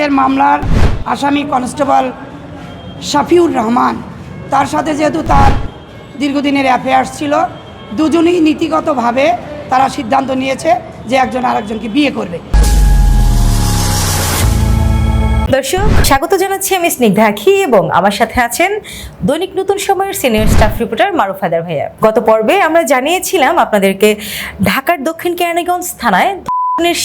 আজকের মামলার আসামি কনস্টেবল শাফিউর রহমান। তার সাথে যেহেতু তার দীর্ঘদিনের অ্যাফেয়ার্স ছিল, দুজনেই নীতিগতভাবে তারা সিদ্ধান্ত নিয়েছে যে একজন আরেকজনকে বিয়ে করবে। দর্শক, স্বাগত জানাচ্ছি আমি স্নিগ্ধা আখি এবং আমার সাথে আছেন দৈনিক নতুন সময়ের senior staff reporter Maruf Haidar ভাইয়া। গত পর্বে আমরা জানিয়েছিলাম আপনাদেরকে ঢাকার দক্ষিণ কেরানীগঞ্জ থানায়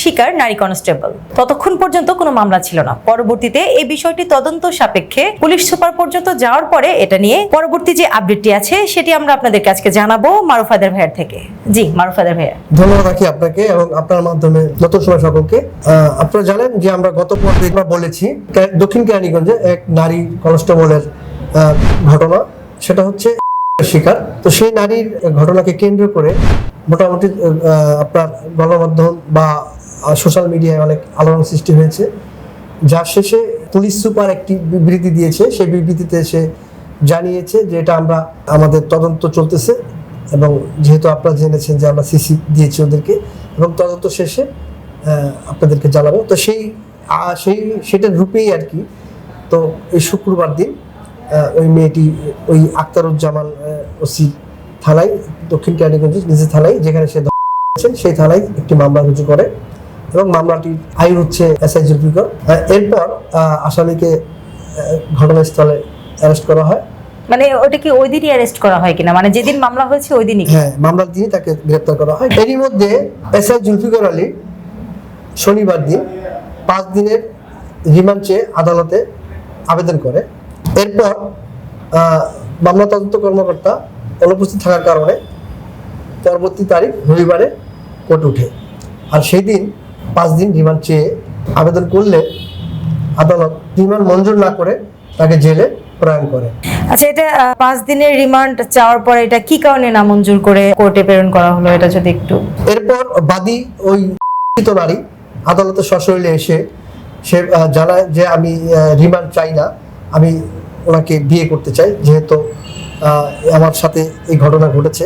শিকার নারী কনস্টেবল। ততক্ষণ পর্যন্ত কোনো মামলা ছিল না। পরবর্তীতে এই বিষয়টি তদন্ত সাপেক্ষে পুলিশ সুপার পর্যন্ত যাওয়ার পরে এটা নিয়ে পরবর্তী যে আপডেটটি আছে, সেটি আমরা আপনাদেরকে আজকে জানাব মারুফ হায়দার ভাইয়ার থেকে। জি, মারুফ হায়দার ভাইয়া। ধন্যবাদ রাখি আপনাকে এবং আপনার মাধ্যমে সময় সকলকে। আপনারা জানেন যে আমরা গত পর্বে বলেছি দক্ষিণ কেরানীগঞ্জে এক নারী কনস্টেবলের ঘটনা। সেটা হচ্ছে শিকার। তো সেই নারীর ঘটনাকে কেন্দ্র করে মোটামুটি আপনার গণমাধ্যম বা সোশ্যাল মিডিয়ায় অনেক আলোড়ন সৃষ্টি হয়েছে। যার শেষে পুলিশ সুপার একটি বিবৃতি দিয়েছে। সেই বিবৃতিতে সে জানিয়েছে যে এটা আমরা, আমাদের তদন্ত চলতেছে এবং যেহেতু আপনারা জেনেছেন যে আমরা সিসি দিয়েছি ওদেরকে এবং তদন্ত শেষে আপনাদেরকে জানাব। তো সেই সেই সেটার রূপেই আর কি। তো এই শুক্রবার দিন ওই মেয়েটি, ওই আক্তারুজ্জামান ওসি থানায় দক্ষিণ কেরানীগঞ্জ নিজের থানায় যেখানে সে সেই থানায় একটি মামলা রুজু করে এবং মামলাটি আয়ু হচ্ছে এসআই জুলফিকর এরপর আসামিকে ঘটনাস্থলে অ্যারেস্ট করা হয়। মানে ওটা কি ওই দিনই অ্যারেস্ট করা হয় কিনা? মানে যেদিন মামলা হয়েছে ওই দিনই হ্যাঁ মামলার দিনই তাকে গ্রেপ্তার করা হয়। এরই মধ্যে এসআই জুলফিকর আলী শনিবার দিন পাঁচ দিনের রিমান্ড চেয়ে আদালতে আবেদন করে। এরপর আহ, মামলা তদন্ত কর্মকর্তা অনুপস্থিত থাকার কারণে পরবর্তী তারিখ রবিবারে কোর্ট উঠে। আর সেই দিন পাঁচ দিন রিমান্ড চেয়ে আবেদন করলে আদালত রিমান্ড মঞ্জুর না করে তাকে জেলে প্রেরণ করে। আচ্ছা এটা পাঁচ দিনের রিমান্ড চাওয়ার পরে এটা কি কারণে নামঞ্জুর করে কোর্টে প্রেরণ করা হলো? এটা যদি একটু এরপর বাদী ওই নারী আদালতে সশরীরে এসে সে জানায় যে আমি রিমান্ড চাই না আমি ওনাকে বিয়ে করতে চাই যেহেতু আমার সাথে এই ঘটনা ঘটেছে।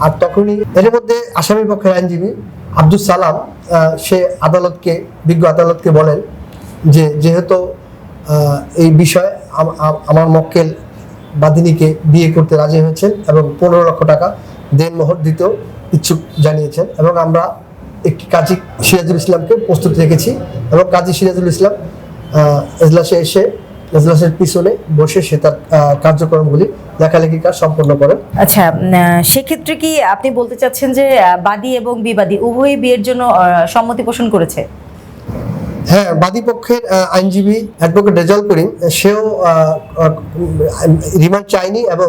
আর তখনই এর মধ্যে আসামি পক্ষের আইনজীবী আব্দুল সালাম সে আদালতকে, বিজ্ঞ আদালতকে বলেন যে যেহেতু এই বিষয়ে আম- আম- আমার মক্কেল বাদিনীকে বিয়ে করতে রাজি হয়েছেন এবং পনেরো লক্ষ টাকা দেনমোহর দিতেও ইচ্ছুক জানিয়েছেন এবং আমরা একটি কাজী সিরাজুল ইসলামকে প্রস্তুত রেখেছি এবং কাজী সিরাজুল ইসলাম এজলাসে এসে এজলাসের পিছনে বসে সে তার কার্যক্রমগুলি লেখালেখি কাজ সম্পন্ন করেন। আচ্ছা সেক্ষেত্রে কি আপনি বলতে চাচ্ছেন যে বাদী এবং বিবাদী উভয়ই বিয়ের জন্য সম্মতি পোষণ করেছে? হ্যাঁ বাদী পক্ষের আইনজীবী অ্যাডভোকেট রেজাল করিম সেও রিমান্ড চায়নি এবং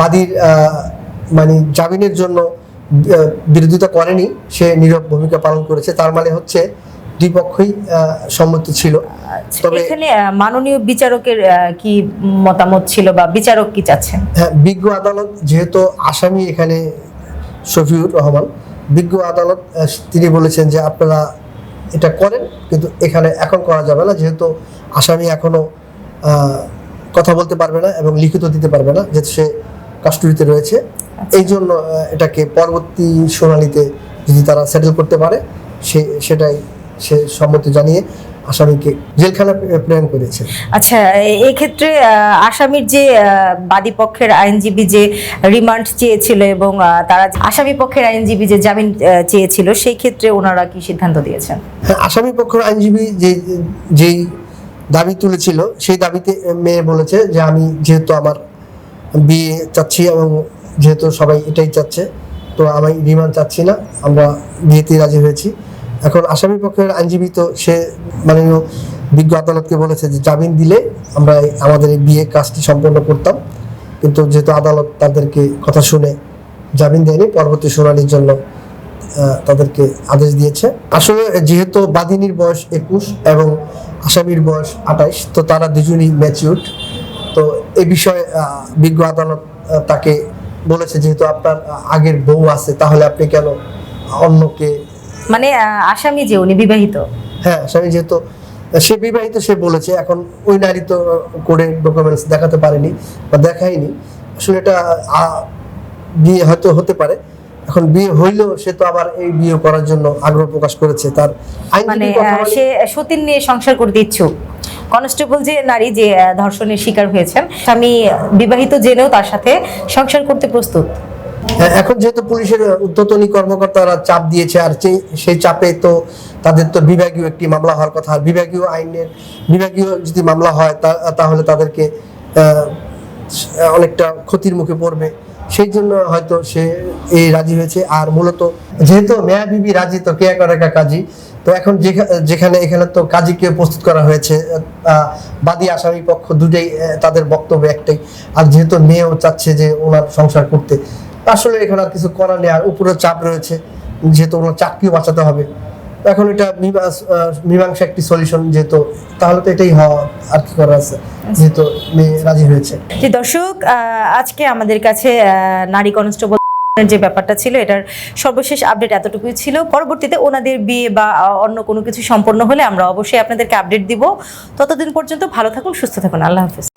বাদীর মানে জামিনের জন্য বিরোধিতা করেনি। সে নীরব ভূমিকা পালন করেছে। তার মানে হচ্ছে দুই পক্ষই সম্মত ছিল। আচ্ছা, তবে এখানে মাননীয় বিচারকের কি মতামত ছিল বা বিচারক কি চাচ্ছেন? হ্যাঁ বিজ্ঞ আদালত যেহেতু আসামি এখানে শফিউর রহমান বিজ্ঞ আদালত তিনি বলেছেন যে আপনারা এটা করেন কিন্তু এখানে এখন করা যাবে না যেহেতু আসামি এখনও কথা বলতে পারবে না এবং লিখিত দিতে পারবে না যেহেতু সে কাস্টডিতে রয়েছে। এই জন্য এটাকে পরবর্তী শুনানিতে যদি তারা সেটেল করতে পারে সে সেটাই সে সম্মতি জানিয়ে আসামিকে জেলখানা প্রেরণ করেছে। আচ্ছা এক্ষেত্রে আসামির যে বাদী পক্ষের আইনজীবী যে রিমান্ড চেয়েছিল এবং তারা আসামি পক্ষের আইনজীবী যে জামিন চেয়েছিল সেই ক্ষেত্রে ওনারা কি সিদ্ধান্ত দিয়েছেন? হ্যাঁ, আসামি পক্ষের আইনজীবী যে যেই দাবি তুলেছিল সেই দাবিতে মেয়ে বলেছে যে আমি যেহেতু আমার বিয়ে চাচ্ছি এবং যেহেতু সবাই এটাই চাচ্ছে তো আমি রিমান্ড চাচ্ছি না আমরা বিয়েতে রাজি হয়েছি। এখন আসামি পক্ষের আইনজীবী তো সে মাননীয় বিজ্ঞ আদালতকে বলেছে যে জামিন দিলে আমরা আমাদের এই বিয়ে কাজটি সম্পন্ন করতাম। কিন্তু যেহেতু আদালত তাদেরকে কথা শুনে জামিন দেয়নি, পরবর্তী শুনানির জন্য তাদেরকে আদেশ দিয়েছে। আসলে যেহেতু বাদিনীর বয়স একুশ এবং আসামির বয়স আঠাইশ, তো তারা দুজনই ম্যাচিউর তো এ বিষয়ে বিজ্ঞ আদালত তাকে বলেছে যেহেতু আপনার আগের বউ আছে, তাহলে আপনি কেন অন্যকে মানে আসামি যে উনি বিবাহিত? হ্যাঁ স্বামী যেহেতু সে বিবাহিত সে বলেছে এখন ওই নারী তো করে ডকুমেন্টস দেখাতে পারেনি বা দেখায়নি। আসলে এটা বিয়ে হয়তো হতে পারে। এখন বিয়ে হইলেও সে তো আবার এই বিয়ে করার জন্য আগ্রহ প্রকাশ করেছে তার মানে সে সতীন নিয়ে সংসার করতে ইচ্ছুক। কনস্টেবল যে নারী যে ধর্ষণের শিকার হয়েছেন আমি বিবাহিত জেনেও তার সাথে সংসার করতে প্রস্তুত। এখন যেহেতু পুলিশের উদ্যতনী কর্মকর্তারা চাপ দিয়েছে, আর সেই- চাপে তো তাদের তো বিভাগীয় একটি মামলা হওয়ার কথা। আর বিভাগীয় আইনের বিভাগীয় যদি মামলা হয় তাহলে তাদেরকে অনেকটা ক্ষতির মুখে পড়বে। সেই জন্য হয়তো সে এই রাজি হয়েছে। আর মূলত যেহেতু মেয়া বিবি রাজি, তো কে করে কাজী? তো এখন যেখা- যেখানে এখানে তো কাজীকে প্রস্তুত করা হয়েছে বাদী আসামি পক্ষ দুটাই তাদের বক্তব্য একটাই। আর যেহেতু মেয়েও চাচ্ছে যে ওনার সংসার করতে আসলে এখানে আর কিছু করার নেই, আর উপরে চাপ রয়েছে, যেহেতু ওনার চাকরিও বাঁচাতে হবে। এখন এটা মীমাংসা একটি সলিউশন যেহেতু, তাহলে তো এটাই হওয়া আর কি করার আছে, যেহেতু মেয়ে রাজি হয়েছে। দর্শক আজকে আমাদের কাছে নারী কনস্টেবল যে ব্যাপারটা ছিল, এটার সর্বশেষ আপডেট এতটুকুই ছিল। পরবর্তীতে ওনাদের বিয়ে বা অন্য কোনো কিছু সম্পন্ন হলে আমরা অবশ্যই আপনাদেরকে আপডেট দিব। ততদিন পর্যন্ত ভালো থাকুন, সুস্থ থাকুন। আল্লাহ হাফিজ।